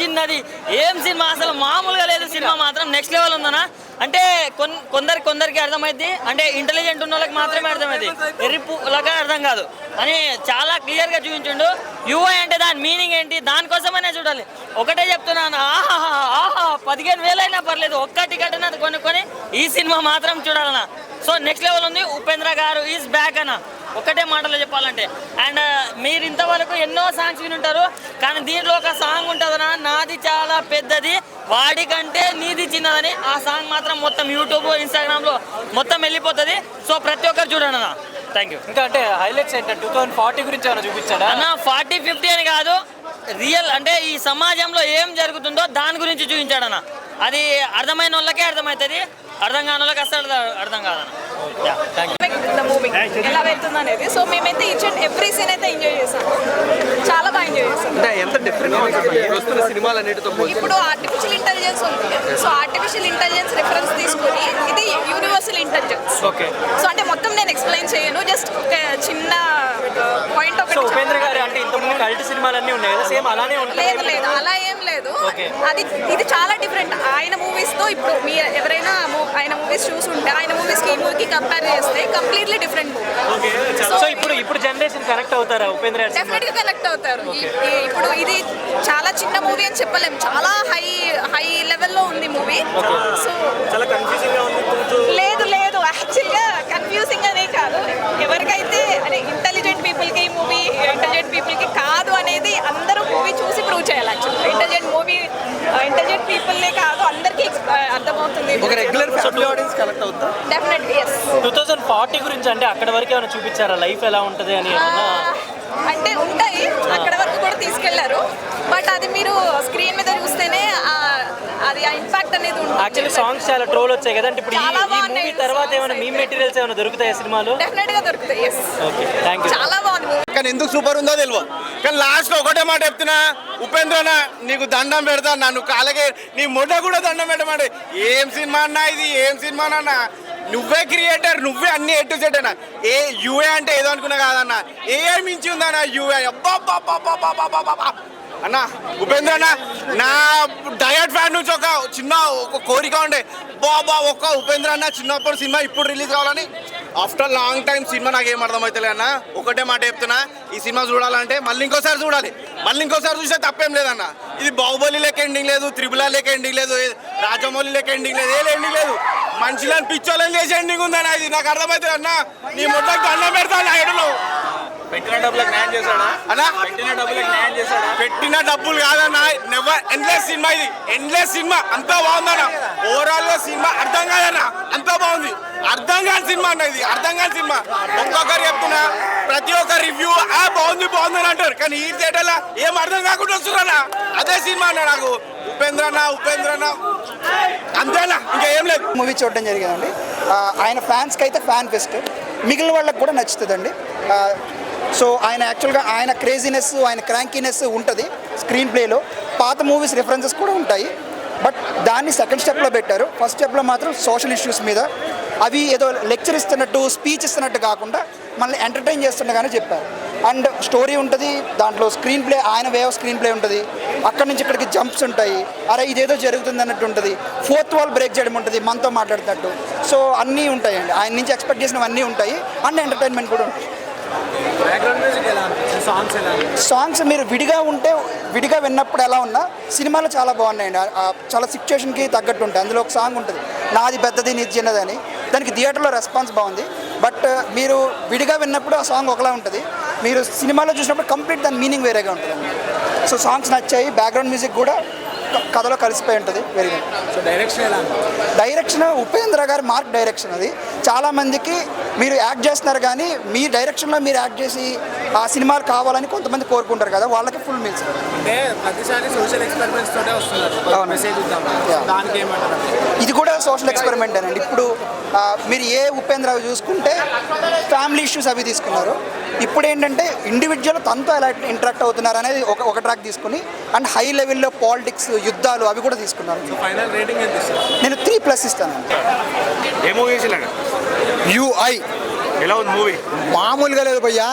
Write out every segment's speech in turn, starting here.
చిన్నది ఏం సినిమా? అసలు మామూలుగా లేదు సినిమా మాత్రం. నెక్స్ట్ లెవెల్ ఉందనా అంటే కొన్ కొందరికి కొందరికి అర్థమైంది అంటే ఇంటెలిజెంట్ ఉన్న వాళ్ళకి మాత్రమే అర్థమైంది ఎర్రిపులగా అర్థం కాదు. అని చాలా క్లియర్గా చూపించిండు. యుఐ అంటే దాని మీనింగ్ ఏంటి? దానికోసమైనా చూడాలి. ఒకటే చెప్తున్నాను. ఆహా ఆహా పదిహేను వేలైనా పర్లేదు. ఒక్క టికెట్ అన్నది కొనుక్కొని ఈ సినిమా మాత్రం చూడాలన్నా. సో నెక్స్ట్ లెవెల్ ఉంది. ఉపేంద్ర గారు ఈజ్ బ్యాక్ అన్న. ఒకటే మాటలో చెప్పాలంటే. అండ్ మీరు ఇంతవరకు ఎన్నో సాంగ్స్ వినుంటారు కానీ దీంట్లో ఒక సాంగ్ ఉంటుందనా నాది చాలా పెద్దది వాడికంటే నీది చిన్నదని ఆ సాంగ్ మాత్రం మొత్తం యూట్యూబ్ ఇన్స్టాగ్రామ్లో మొత్తం వెళ్ళిపోతుంది. సో ప్రతి ఒక్కరు చూడండి అన్న. థ్యాంక్ యూ ఇంకా అంటే హైలైట్స్ ఏంటంటే టూ థౌసండ్ ఫార్టీ గురించి ఏమైనా చూపించాడా? అన్న ఫార్టీ ఫిఫ్టీ అని కాదు రియల్ అంటే ఈ సమాజంలో ఏం జరుగుతుందో దాని గురించి చూపించాడన్న అది అర్థమైన వాళ్ళకే అర్థమవుతుంది. అర్థం కాని వాళ్ళకి అసలు అర్థం కాదన్న. Yeah. ద మూవీ ఎలా వెళ్తుంది అనేది. సో మేమైతే ఈచ్ అండ్ ఎవ్రీ సీన్ అయితే ఎంజాయ్ చాలా బాగా ఎంజాయ్ ఎంత డిఫరెంట్ సినిమాలు అన్నిటితో ఇప్పుడు ఆర్టిఫిషియల్ ఇంటెలిజెన్స్ ఉంది. సో ఆర్టిఫిషియల్ ఇంటెలిజెన్స్ రిఫరెన్స్ తీసుకొని ఇది యూనివర్సల్ ఇంటెలిజెన్స్ ఓకే సో అంటే మొత్తం నేను ఎక్స్ప్లెయిన్ చేయను. జస్ట్ ఒక చిన్న పాయింట్ సో ఒకటి ఉపేంద్ర గారు అంటే ఇంతకుముందు కల్ట్ సినిమాలన్నీ ఉన్నాయి కదా సేమ్ అలానే లేదు ఉంటాయి లేదు అలా ఏం లేదు. అది ఇది చాలా డిఫరెంట్. ఆయన మూవీస్తో ఇప్పుడు మీ ఎవరైనా ఆయన మూవీస్ చూసుంటే ఆయన మూవీస్కి ఈ మూవీకి కంపేర్ చేస్తే కంప్లీట్లీ డిఫరెంట్ మూవీ సో ఇప్పుడు ఇప్పుడు జనరేషన్ కనెక్ట్ అవుతారా ఉపేంద్ర డెఫినెట్గా కనెక్ట్ అవుతారు. ఇప్పుడు ఇది చాలా చిన్న మూవీ అని చెప్పలేం. చాలా హై హై లెవెల్లో ఉంది మూవీ సో చాలా కన్ఫ్యూజింగ్గా ఉంది లేదు లేదు. యాక్చువల్గా కన్ఫ్యూజింగ్ అనే కాదు. ఎవరికైతే అంటే ఇంటెలిజెంట్ పీపుల్కి ఈ మూవీ ఇంటెలిజెంట్ పీపుల్కి కాదు అనేది అందరూ మూవీ చూసి ప్రూవ్ చేయాలి యాక్చువల్గా ఇంటెలిజెంట్ మూవీ ఇంటెలిజెంట్ పీపుల్నే కాదు అందరికీ అర్థమవుతుంది. ఒక రెగ్యులర్ ఫ్యామిలీ ఆడియన్స్ కలెక్ట్ అవుతా definitely yes two thousand forty గురించి అంటే అక్కడ వరకు ఏమైనా చూపించారా? లైఫ్ ఎలా ఉంటది అని అంటే ఉంటాయి. అక్కడ వరకు కూడా తీసుకెళ్ళారు. బట్ అది మీరు స్క్రీన్ మీద చూస్తేనే ఆ- అది ఆ ఇంపాక్ట్ అనేది ఉంటుంది. యాక్చువల్లీ సాంగ్స్ చాలా ట్రోల్ వచ్చాయి కదా. అంటే ఇప్పుడు ఈ చాలా ఈ మూవీ తర్వాత ఏమైనా మీ. మెటీరియల్స్ ఏమైనా దొరుకుతాయి సినిమాలో? డెఫినెట్గా దొరుకుతాయి ఎస్ ఓకే థ్యాంక్ యూ చాలా బాగుంది. కానీ ఎందుకు సూపర్ ఉందో తెలియదు కానీ లాస్ట్ ఒకటే మాట చెప్తున్నా. ఉపేంద్రనా నీకు దండం పెడతా. నన్ను కాలగే నీ మొడ్డ కూడా దండం పెట్టమంటే. ఏం సినిమా అన్నా ఇది? ఏం సినిమా అన్నా? నువ్వే క్రియేటర్ నువ్వే అన్ని ఎటు సెట్ అన్న. ఏ యూఏ అంటే ఏదో అనుకున్నా కాదన్న. ఏఐ మించి ఉందన్న యూఏ అబ్బా అన్న ఉపేంద్ర అన్న నా డయట్ ఫ్యాన్ నుంచి ఒక చిన్న ఒక కోరిక ఉండే. బాబా ఒక్క ఉపేంద్ర అన్న చిన్నప్పుడు సినిమా ఇప్పుడు రిలీజ్ కావాలని. ఆఫ్టర్ లాంగ్ టైం సినిమా నాకు ఏం అర్థమవుతలే అన్న. ఒకటే మాట చెప్తున్నా. ఈ సినిమా చూడాలంటే మళ్ళీ ఇంకోసారి చూడాలి. మళ్ళీ ఇంకోసారి చూస్తే తప్పేం లేదన్న. ఇది బాహుబలి లెక్క ఎండింగ్ లేదు త్రిబుల లెక్క ఎండింగ్ లేదు రాజమౌళి లెక్క ఎండింగ్ లేదు ఏ ఎండింగ్ లేదు. మనుషులను పిచ్చోళ్ళని చేసే ఎండింగ్ ఉందన్న ఇది నాకు అర్థమవుతుంది అన్న. నీ ముద్దకు దండం పెడతా నా ఎడలో పెట్టిన డబ్బులకు న్యాయం చేశాడా? అన్నా? పెట్టిన డబ్బులకు న్యాయం చేశాడా? పెట్టిన డబ్బులు కాదన్నా నెవర్ ఎండ్లెస్ సినిమా ఇది. ఎండ్లెస్ సినిమా అంతా బాగుందన్న. ఓవరాల్గా సినిమా అర్థం కాదన్న అంతా బాగుంది. అర్థం కాని సినిమా అన్న ఇది అర్థం కాని సినిమా ఒక్కొక్కరు చెప్తున్నా ప్రతి ఒక్క రివ్యూ ఆ బాగుంది బాగుంది అని అంటారు. కానీ ఈ థియేటర్లో ఏం అర్థం కాకుండా వస్తున్నారన్న అదే సినిమా అన్న నాకు. ఉపేంద్ర అన్న ఉపేంద్ర అన్న అంతేనా? ఇంకా ఏం లేదు. మూవీ చూడడం జరిగిందండి. ఆయన ఫ్యాన్స్కి అయితే ఫ్యాన్ ఫెస్ట్. మిగిలిన వాళ్ళకి కూడా నచ్చుతుందండి. సో ఆయన యాక్చువల్గా ఆయన క్రేజీనెస్ ఆయన క్రాంకీనెస్ ఉంటుంది స్క్రీన్ ప్లేలో పాత మూవీస్ రిఫరెన్సెస్ కూడా ఉంటాయి. బట్ దాన్ని సెకండ్ స్టెప్లో పెట్టారు. ఫస్ట్ స్టెప్లో మాత్రం సోషల్ ఇష్యూస్ మీద. అవి ఏదో లెక్చర్ ఇస్తున్నట్టు స్పీచ్ ఇస్తున్నట్టు కాకుండా మనల్ని ఎంటర్టైన్ చేస్తుండగానే చెప్పారు. అండ్ స్టోరీ ఉంటుంది దాంట్లో స్క్రీన్ ప్లే ఆయన వే ఆఫ్ స్క్రీన్ ప్లే ఉంటుంది. అక్కడి నుంచి ఇక్కడికి జంప్స్ ఉంటాయి. అరే ఇదేదో జరుగుతుంది అన్నట్టు ఉంటుంది. ఫోర్త్ వాల్ బ్రేక్ చేయడం ఉంటుంది మనతో మాట్లాడుతున్నట్టు సో అన్నీ ఉంటాయండి. ఆయన నుంచి ఎక్స్పెక్ట్ చేసినవన్నీ ఉంటాయి. అండ్ ఎంటర్టైన్మెంట్ కూడా ఉంటుంది. సాంగ్స్ మీరు విడిగా ఉంటే విడిగా విన్నప్పుడు ఎలా ఉన్నా సినిమాలో చాలా బాగున్నాయండి. చాలా సిచ్యువేషన్కి తగ్గట్టు ఉంటాయి. అందులో ఒక సాంగ్ ఉంటుంది. నాది పెద్దది నీది చిన్నదని దానికి థియేటర్లో రెస్పాన్స్ బాగుంది. బట్ మీరు విడిగా విన్నప్పుడు ఆ సాంగ్ ఒకలా ఉంటుంది. మీరు సినిమాలో చూసినప్పుడు కంప్లీట్ దాని మీనింగ్ వేరేగా ఉంటుంది. సో సాంగ్స్ నచ్చాయి బ్యాక్గ్రౌండ్ మ్యూజిక్ కూడా కథలో కలిసిపోయి ఉంటుంది very good so direction direction Upendra గారి మార్క్ డైరెక్షన్ అది. చాలా మందికి మీరు యాక్ట్ చేస్తున్నారు కానీ మీ డైరెక్షన్లో మీరు యాక్ట్ చేసి ఆ సినిమాలు కావాలని కొంతమంది కోరుకుంటారు కదా వాళ్ళకి ఫుల్ మీల్స్ అంటే ప్రతిసారి సోషల్ ఎక్స్పెరిమెంట్స్ తోటే వస్తున్నారు. మెసేజ్. దానికి ఏమంటారు? ఇది కూడా సోషల్ ఎక్స్పెరిమెంట్ అండి ఇప్పుడు మీరు ఏ ఉపేంద్ర చూసుకుంటే ఫ్యామిలీ ఇష్యూస్ అవి తీసుకున్నారు. ఇప్పుడు ఏంటంటే ఇండివిజువల్ తనతో ఎలా ఇంటరాక్ట్ అవుతున్నారు అనేది ఒక ఒక ట్రాక్ తీసుకుని అండ్ హై లెవెల్లో పాలిటిక్స్ యుద్ధాలు అవి కూడా తీసుకున్నారు. నేను త్రీ ప్లస్ ఇస్తాను. ఏ మూవీ యుఐ ఎలా ఉంది మూవీ మామూలుగా లేదు భయ్యా.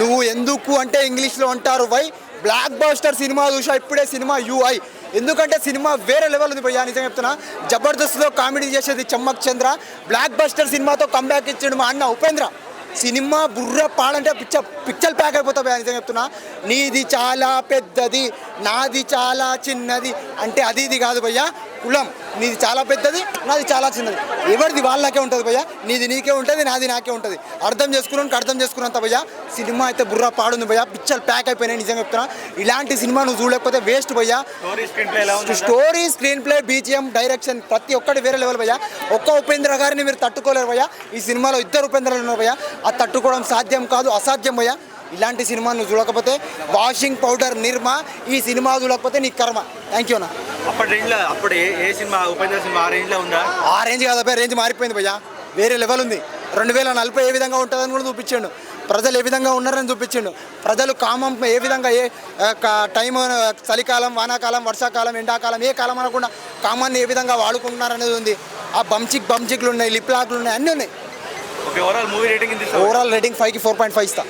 నువ్వు ఎందుకు అంటే ఇంగ్లీష్లో అంటారు వై బ్లాక్ బస్టర్ సినిమా చూసా ఇప్పుడే సినిమా యూఐ ఎందుకంటే సినిమా వేరే లెవెల్ ఉంది భయ్యా నిజంగా చెప్తున్నా. జబర్దస్త్లో కామెడీ చేసేది చమ్మక్ చంద్ర బ్లాక్ బస్టర్ సినిమాతో కంబ్యాక్ ఇచ్చాడు మా అన్న ఉపేంద్ర. సినిమా బుర్ర పాడంటే పిక్చర్ పిక్చర్ ప్యాక్ అయిపోతా భయ్యా నిజంగా చెప్తున్నా. నీది చాలా పెద్దది నాది చాలా చిన్నది అంటే అది ఇది కాదు భయ్యా. కులం. నీది చాలా పెద్దది నాది చాలా చిన్నది. ఎవరిది వాళ్ళకే ఉంటుంది భయ్యా? నీది నీకే ఉంటుంది నాది నాకే ఉంటుంది. అర్థం చేసుకున్నానికి అర్థం చేసుకున్నంత భయ్యా సినిమా అయితే బుర్ర పాడుంది భయ్యా. పిక్చర్ ప్యాక్ అయిపోయినాయి నిజంగా చెప్తున్నా. ఇలాంటి సినిమా నువ్వు చూడలేకపోతే వేస్ట్ భయ్యా. Story screen play BGM direction ప్రతి ఒక్కటి వేరే లెవెల్ భయ్యా. ఒక్క ఉపేంద్ర గారిని మీరు తట్టుకోలేరు భయ్యా. ఈ సినిమాలో ఇద్దరు ఉపేంద్రలు ఉన్నారు భయ్యా. అది తట్టుకోవడం సాధ్యం కాదు అసాధ్యం భయ్యా. ఇలాంటి సినిమా నువ్వు చూడకపోతే వాషింగ్ పౌడర్ నిర్మా ఈ సినిమా చూడకపోతే నీ కర్మ. థ్యాంక్ యూ నా అప్పటి రేంజ్లో అప్పుడు ఏ ఏ సినిమా ఉపేంద్ర సినిమా ఆ రేంజ్లో ఉందా? ఆ రేంజ్ కాదు రేంజ్ మారిపోయింది భయ్యా. వేరే లెవెల్ ఉంది. రెండు వేల నలభై ఏ విధంగా ఉంటుందని కూడా చూపించాడు. ప్రజలు ఏ విధంగా ఉన్నారని చూపించిండు. ప్రజలు కామం ఏ విధంగా ఏ టైం చలికాలం వానాకాలం వర్షాకాలం ఎండాకాలం ఏ కాలం అనకుండా కామాన్ని ఏ విధంగా వాడుకుంటున్నారనేది ఉంది. ఆ బంచిక్ బంచిక్లు ఉన్నాయి లిప్ లాక్లు ఉన్నాయి అన్నీ ఉన్నాయి. ఓవరాల్ రేటింగ్ ఫైవ్కి ఫోర్ పాయింట్ ఫైవ్ ఇస్తా.